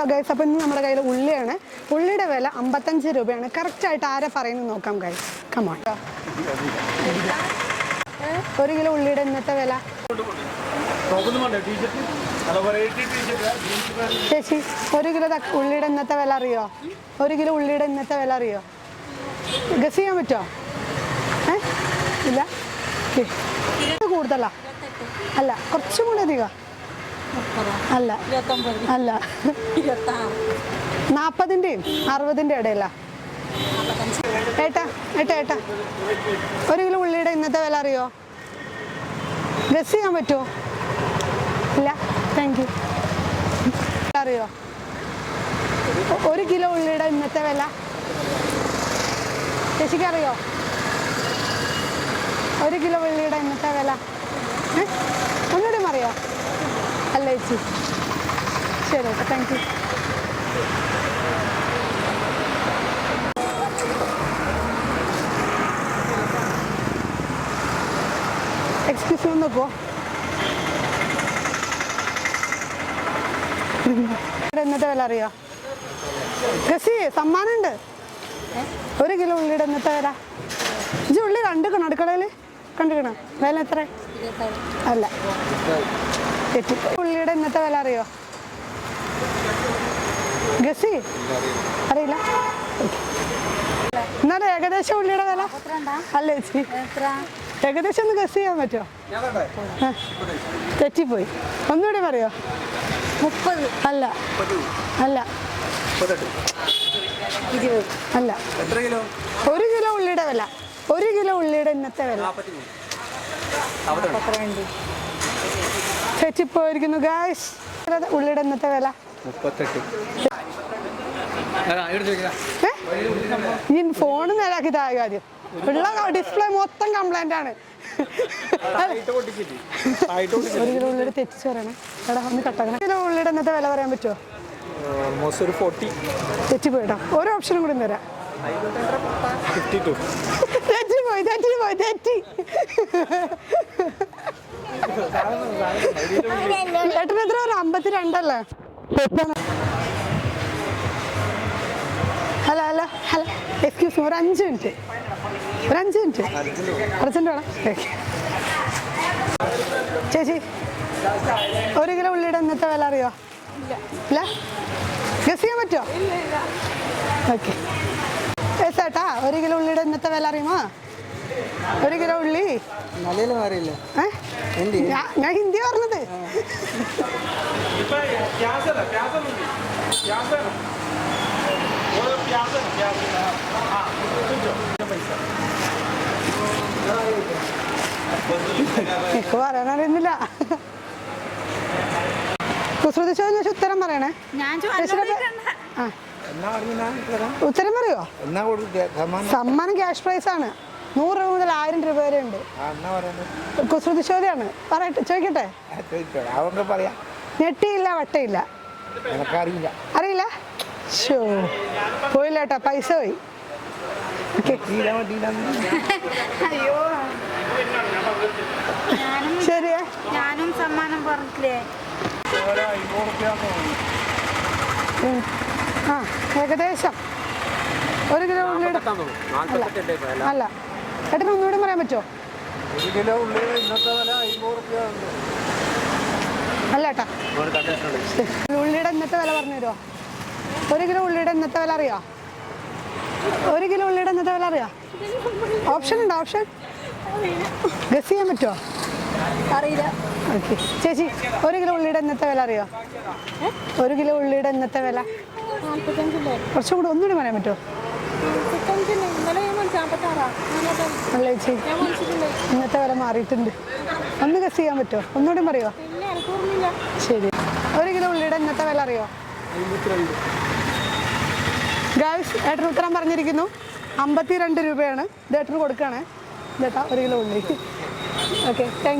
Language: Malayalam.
ഹലോ ഗൈസ് അപ്പോൾ ഇന്ന് നമ്മുടെ കയ്യിൽ ഉള്ളിയാണ്. ഉള്ളിയുടെ വില അമ്പത്തഞ്ച് രൂപയാണ്. കറക്റ്റായിട്ട് ആരെ പറയുന്നു നോക്കാം ഗൈസ് കമോൺ ഒരു കിലോ ഉള്ളിയുടെ ഇന്നത്തെ വില? ചേച്ചി ഒരു കിലോ ഉള്ളിയുടെ ഇന്നത്തെ വില അറിയോ? ഒരു കിലോ ഉള്ളിയുടെ ഇന്നത്തെ വില അറിയോ? ഗസ് ചെയ്യാൻ പറ്റുമോ ഏ? ഇല്ല? കൂടുതലാ? അല്ല കുറച്ചും കൂടെ അധികം. അല്ല. അല്ല. നാൽപ്പതിന്റെയും അറുപതിന്റെ ഇടയില. ഏട്ടാ ഏട്ടാ ഏട്ടാ. ഒരു കിലോ ഉള്ളിയുടെ ഇന്നത്തെ വില അറിയോ? ഗസ് ചെയ്യാൻ പറ്റുമോ? ഇല്ല. താങ്ക് യു അറിയോ? ഒരു കിലോ ഉള്ളിയുടെ ഇന്നത്തെ വില. ചേച്ചിക്ക് അറിയോ? ഒരു കിലോ ഉള്ളിയുടെ ഇന്നത്തെ വില? ഒന്നുകൂടി അറിയോ അല്ല ചേച്ചി? ശരി okay thank you excuse me നോക്കോ എന്നിട്ട് വില അറിയോ? ഗസി സമ്മാനമുണ്ട്. ഒരു കിലോ ഉള്ളിയുടെ എന്നിട്ട് വില. ഇജ്ജ് ഉള്ളി കണ്ടുക്കണം അടുക്കളയിൽ കണ്ടുക്കണം വില എത്ര അല്ല. തെറ്റി. ഇന്നത്തെ വില അറിയോ? ഗസി? അറിയില്ല. എന്നാലും ഏകദേശം ഉള്ളിയുടെ വില? അല്ലേ ചേച്ചി ഏകദേശം ഒന്ന് ഗസ് ചെയ്യാൻ പറ്റുമോ? തെറ്റിപ്പോയി. ഒന്നുകൂടി പറയോ? മുപ്പത്. അല്ല. അല്ല. അല്ല. ഒരു കിലോ ഉള്ളിയുടെ വില. ഒരു കിലോ ഉള്ളിയുടെ ഇന്നത്തെ വില. തെറ്റിപ്പോയിരിക്കുന്നു ഗായ്സ് ഉള്ളിയുടെ ഇന്നത്തെ വില? ഈ ഫോൺ നേരാക്കി താഴെ കാര്യം. ഉള്ള ഡിസ്പ്ലേ മൊത്തം കംപ്ലൈന്റ് ആണ്. ഒരു കിലോ ഉള്ളിയുടെ തെറ്റിച്ച് പറയണേ. എടാ ഒന്ന് കട്ടാക്കണം കിലോ ഉള്ളിയുടെ ഇന്നത്തെ വില പറയാൻ പറ്റുമോ ഓൾമോസ്റ്റ് ഒരു ഫോർട്ടി തെറ്റിപ്പോയിട്ടോ? ഓരോ ഓപ്ഷനും കൂടി തരാം. തെറ്റി പോയി തെറ്റിപ്പോയി തെറ്റിപ്പോയി തെറ്റി. ഏട്ടന് എത്ര ഒരു അമ്പത്തിരണ്ടല്ലേ? Hello hello hello. Excuse me ഒരു അഞ്ച് മിനിറ്റ്. ഒരു അഞ്ച് മിനിറ്റ്. അർജന്റ് വേണം. ചേച്ചി ഒരു കിലോ ഉള്ളിയുടെ ഇന്നത്തെ വില അറിയോ? ഇല്ല. ഗസ് ചെയ്യാൻ പറ്റുമോ ഓക്കെ ചേട്ടാ ഒരു കിലോ ഉള്ളിയുടെ ഇന്നത്തെ വില അറിയുമോ? ഒരു കിലോ ഉള്ളി? ഞാ- ഞാൻ ഹിന്ദി പറഞ്ഞത്. എനിക്ക് പറയാൻ അറിയുന്നില്ല. കുസൃതി ചോദിച്ച ഉത്തരം പറയണേ. ഉത്തരം പറയോ സമ്മാനം. ക്യാഷ് പ്രൈസ് ആണ് നൂറ് രൂപ മുതൽ ആയിരം രൂപ വരെ ഉണ്ട്. കുസൃതി ചോദ്യമാണ് പറയട്ടെ ചോദിക്കട്ടെ? ഞെട്ടിയില്ല വട്ടയില്ല. എനക്കറിയില്ല. അറിയില്ല? ഷോ പോയില്ല കേട്ടോ പൈസ പോയി. ഞാനും സമ്മാനം പറഞ്ഞില്ലേ. ആ ഏകദേശം. ഒരു കിലോ അല്ല. ഏട്ടന് ഒന്നുകൂടെ പറയാൻ പറ്റുമോ? ഒരു കിലോ ഉള്ളി ഇന്നത്തെ വില അമ്പത് റുപ്യ അല്ല ഏട്ടാ. ഉള്ളിയുടെ ഇന്നത്തെ വില പറഞ്ഞു തരുമോ? ഒരു കിലോ ഉള്ളിയുടെ ഇന്നത്തെ വില അറിയോ? ഒരു കിലോ ഉള്ളിയുടെ ഇന്നത്തെ വില അറിയോ? ഓപ്ഷൻ ഉണ്ടോ? ഓപ്ഷൻ? ഗസ് ചെയ്യാൻ പറ്റുമോ? അറിയില്ല. ഓക്കെ. ചേച്ചി ഒരു കിലോ ഉള്ളിയുടെ ഇന്നത്തെ വില അറിയോ? ഒരു കിലോ ഉള്ളിയുടെ ഇന്നത്തെ വില? കുറച്ചും കൂടി ഒന്നുകൂടി പറയാൻ പറ്റുമോ? ഇന്നത്തെ വില മാറിയിട്ടുണ്ട്. ഒന്ന് ഗസ് ചെയ്യാൻ പറ്റുമോ? ഒന്നുകൂടി പറയുമോ ശരി. ഒരു കിലോ ഉള്ളിയുടെ ഇന്നത്തെ വില അറിയോ? ഗായ്സ് ഏട്ടൻ ഉത്തരം പറഞ്ഞിരിക്കുന്നു. അമ്പത്തി രണ്ട് രൂപയാണ്. ഇത് ഏട്ടന് കൊടുക്കുകയാണ്. ഇതേട്ടാ ഒരു കിലോ ഉള്ളി. Okay thank